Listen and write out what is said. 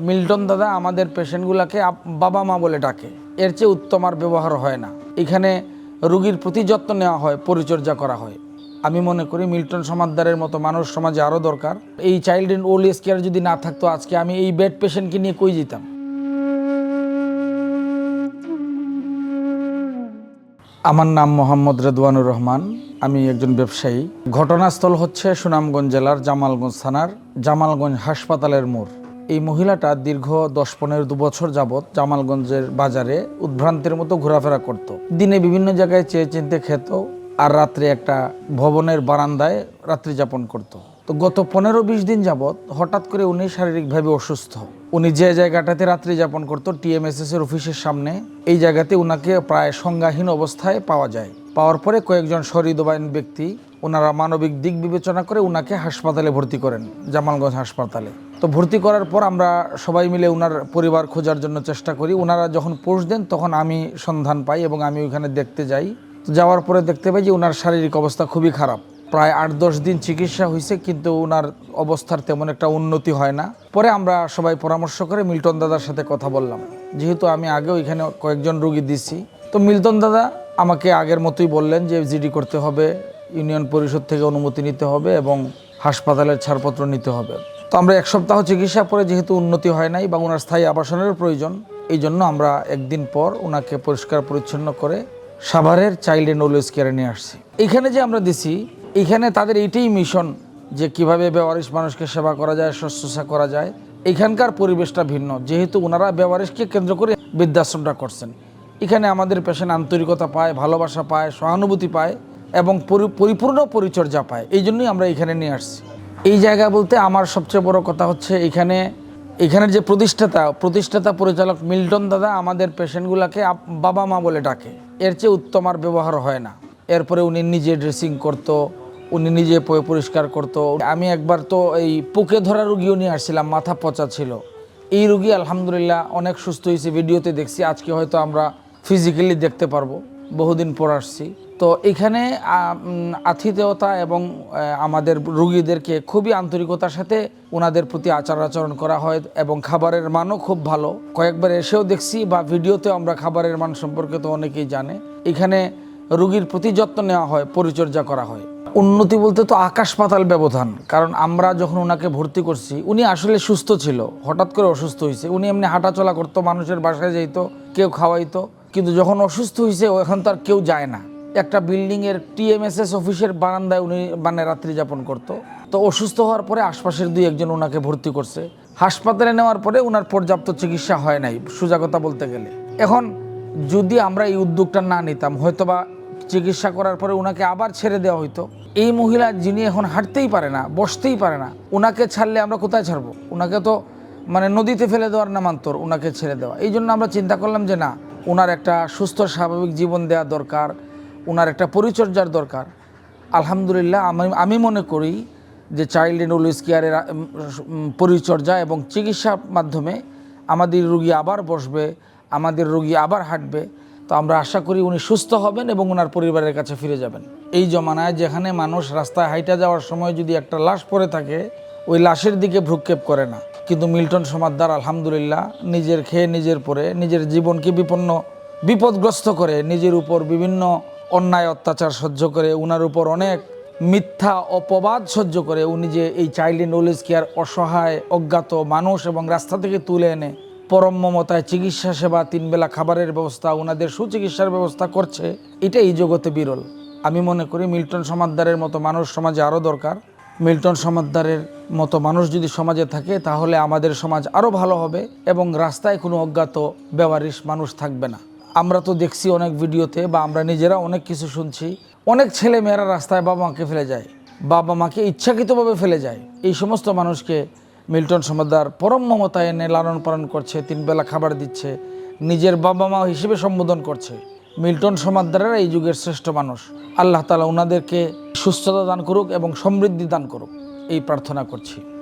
Milton দাদা আমাদের পেশেন্টগুলোকে বাবা মা বলে ডাকে। এর চেয়ে উত্তম আর ব্যবহার হয় না। এখানে রুগীর প্রতি যত্ন নেওয়া হয়, পরিচর্যা করা হয়। আমি মনে করি মিল্টন সমাদদারের মতো মানুষ সমাজে আরও দরকার। এই child in old age care যদি না থাকতো, আজকে আমি এই বেড পেশেন্টকে নিয়ে কই যেতাম? আমার নাম মোহাম্মদ রেদওয়ানুর রহমান। আমি একজন ব্যবসায়ী। ঘটনাস্থল হচ্ছে সুনামগঞ্জ জেলার জামালগঞ্জ থানার জামালগঞ্জ হাসপাতালের মোড়। এই মহিলাটা দীর্ঘ দশ পনেরো দু বছর যাবৎ জামালগঞ্জের বাজারে উদ্ভ্রান্তের মতো ঘোরাফেরা করত। দিনে বিভিন্ন জায়গায় চেয়ে চিনতে খেত আর রাত্রে একটা ভবনের বারান্দায় রাত্রি যাপন করত। তো গত পনেরো বিশ দিন যাবৎ হঠাৎ করে উনি শারীরিকভাবে অসুস্থ উনি যে জায়গাটাতে রাত্রি যাপন করতো টিএমএসএস এর অফিসের সামনে, এই জায়গাতে উনাকে প্রায় সংজ্ঞাহীন অবস্থায় পাওয়া যায় পাওয়ার পরে কয়েকজন সহৃদবান ব্যক্তি ওনারা মানবিক দিক বিবেচনা করে ওনাকে হাসপাতালে ভর্তি করেন, জামালগঞ্জ হাসপাতালে। তো ভর্তি করার পর আমরা সবাই মিলে ওনার পরিবার খোঁজার জন্য চেষ্টা করি। ওনারা যখন পোষ দেন তখন আমি সন্ধান পাই এবং আমি ওইখানে দেখতে যাই। যাওয়ার পরে দেখতে পাই যে ওনার শারীরিক অবস্থা খুবই খারাপ। প্রায় আট দশ দিন চিকিৎসা হয়েছে কিন্তু ওনার অবস্থার তেমন একটা উন্নতি হয় না। পরে আমরা সবাই পরামর্শ করে মিল্টন দাদার সাথে কথা বললাম। যেহেতু আমি আগে ওইখানে কয়েকজন রুগী দিছি। তো মিল্টন দাদা আমাকে আগের মতোই বললেন যে জিডি করতে হবে, ইউনিয়ন পরিষদ থেকে অনুমতি নিতে হবে এবং হাসপাতালের ছাড়পত্র নিতে হবে। তো আমরা এক সপ্তাহ চিকিৎসা পরে যেহেতু উন্নতি হয় নাই বা ওনার স্থায়ী আবাসনের প্রয়োজন, এই জন্য আমরা একদিন পর ওনাকে পরিষ্কার পরিচ্ছন্ন করে সাভারের চাইল্ড এন্ড ওল্ড এজ কেয়ারে নিয়ে আসছি। এখানে যে আমরা দিছি, এখানে তাদের এইটাই মিশন যে কীভাবে বেওয়ারিশ মানুষকে সেবা করা যায় শুশ্রূষা করা যায়। এখানকার পরিবেশটা ভিন্ন, যেহেতু ওনারা বেওয়ারিশকে কেন্দ্র করে বৃদ্ধাশ্রমটা করছেন। এখানে আমাদের পেশেন্ট আন্তরিকতা পায়, ভালোবাসা পায়, সহানুভূতি পায় এবং পরি- পরিপূর্ণ পরিচর্যা পায়। এই জন্যই আমরা এখানে নিয়ে আসছি। এই জায়গা বলতে আমার সবচেয়ে বড় কথা হচ্ছে এখানে, এখানের যে প্রতিষ্ঠাতা প্রতিষ্ঠাতা পরিচালক মিল্টন দাদা আমাদের পেশেন্টগুলোকে বাবা মা বলে ডাকে। এর চেয়ে উত্তম আর ব্যবহার হয় না। এরপরে উনি নিজে ড্রেসিং করতো, উনি নিজে পরিষ্কার করতো। আমি একবার তো এই পোকে ধরা রুগীও নিয়ে আসছিলাম, মাথা পচা ছিল। এই রুগী আলহামদুলিল্লাহ অনেক সুস্থ হয়েছে, ভিডিওতে দেখছি। আজকে হয়তো আমরা ফিজিক্যালি দেখতে পারব। বহুদিন পর আসছি। তো এখানে আতিথেয়তা এবং আমাদের রুগীদেরকে খুবই আন্তরিকতার সাথে ওনাদের প্রতি আচার আচরণ করা হয় এবং খাবারের মানও খুব ভালো। কয়েকবার এসেও দেখছি বা ভিডিওতেও আমরা খাবারের মান সম্পর্কে তো অনেকেই জানে। এখানে রুগীর প্রতি যত্ন নেওয়া হয়, পরিচর্যা করা হয়। উন্নতি বলতে তো আকাশ পাতাল ব্যবধান, কারণ আমরা যখন ওনাকে ভর্তি করছি, উনি আসলে সুস্থ ছিল, হঠাৎ করে অসুস্থ হয়েছে। উনি এমনি হাঁটাচলা করতো, মানুষের বাসায় যাইতো, কেউ খাওয়াইতো। কিন্তু যখন অসুস্থ হয়েছে, এখন তো আর কেউ যায় না। একটা বিল্ডিংয়ের টিএমএসএস অফিসের বারান্দায় উনি মানে রাত্রি যাপন করতো। তো অসুস্থ হওয়ার পরে আশপাশের দুই একজন ওনাকে ভর্তি করছে। হাসপাতালে নেওয়ার পরে ওনার পর্যাপ্ত চিকিৎসা হয় নাই সুজাগতা বলতে গেলে। এখন যদি আমরা এই উদ্যোগটা না নিতাম, হয়তোবা চিকিৎসা করার পরে ওনাকে আবার ছেড়ে দেওয়া হইতো। এই মহিলা যিনি এখন হাঁটতেই পারে না, বসতেই পারে না ওনাকে ছাড়লে আমরা কোথায় ছাড়বো? ওনাকে তো মানে নদীতে ফেলে দেওয়ার নামান্তর ওনাকে ছেড়ে দেওয়া। এই জন্য আমরা চিন্তা করলাম যে না ওনার একটা সুস্থ স্বাভাবিক জীবন দেওয়া দরকার ওনার একটা পরিচর্যার দরকার। আলহামদুলিল্লাহ, আমি আমি মনে করি যে চাইল্ড এন্ড ওল্ড কেয়ারের পরিচর্যা এবং চিকিৎসার মাধ্যমে আমাদের রুগী আবার বসবে, আমাদের রুগী আবার হাঁটবে। তো আমরা আশা করি উনি সুস্থ হবেন এবং ওনার পরিবারের কাছে ফিরে যাবেন। এই জমানায় যেখানে মানুষ রাস্তায় হাইটা যাওয়ার সময় যদি একটা লাশ পড়ে থাকে ওই লাশের দিকে ভ্রুক্ষেপ করে না। কিন্তু মিল্টন সমাদ্দার আলহামদুলিল্লাহ নিজের খেয়ে নিজের পরে নিজের জীবনকে বিপন্ন, বিপদগ্রস্ত করে নিজের উপর বিভিন্ন অন্যায় অত্যাচার সহ্য করে, উনার উপর অনেক মিথ্যা অপবাদ সহ্য করে উনি যে এই চাইল্ড এজ কেয়ার অসহায়, অজ্ঞাত মানুষ এবং রাস্তা থেকে তুলে এনে পরম মমতায় চিকিৎসা সেবা তিনবেলা খাবারের ব্যবস্থা ওনাদের সুচিকিৎসার ব্যবস্থা করছে এটা এই জগতে বিরল। আমি মনে করি মিল্টন সমাদ্দারের মতো মানুষ সমাজে আরও দরকার। মিল্টন সমাদ্দারের মতো মানুষ যদি সমাজে থাকে, তাহলে আমাদের সমাজ আরও ভালো হবে এবং রাস্তায় কোনো অজ্ঞাত ব্যবহারিস মানুষ থাকবে না। আমরা তো দেখছি অনেক ভিডিওতে বা আমরা নিজেরা অনেক কিছু শুনছি। অনেক ছেলে মেয়েরা রাস্তায় বাবা মাকে ফেলে যায়। বাবা মাকে ইচ্ছাকৃতভাবে ফেলে যায়। এই সমস্ত মানুষকে মিল্টন সমাদার পরম মমতা এনে লালন পালন করছে তিনবেলা খাবার দিচ্ছে, নিজের বাবা মা হিসেবে সম্বোধন করছে। মিল্টন সমাদ্দারেরা এই যুগের শ্রেষ্ঠ মানুষ। আল্লাহ তালা ওনাদেরকে সুস্থতা দান করুক এবং সমৃদ্ধি দান করুক। এই প্রার্থনা করছি।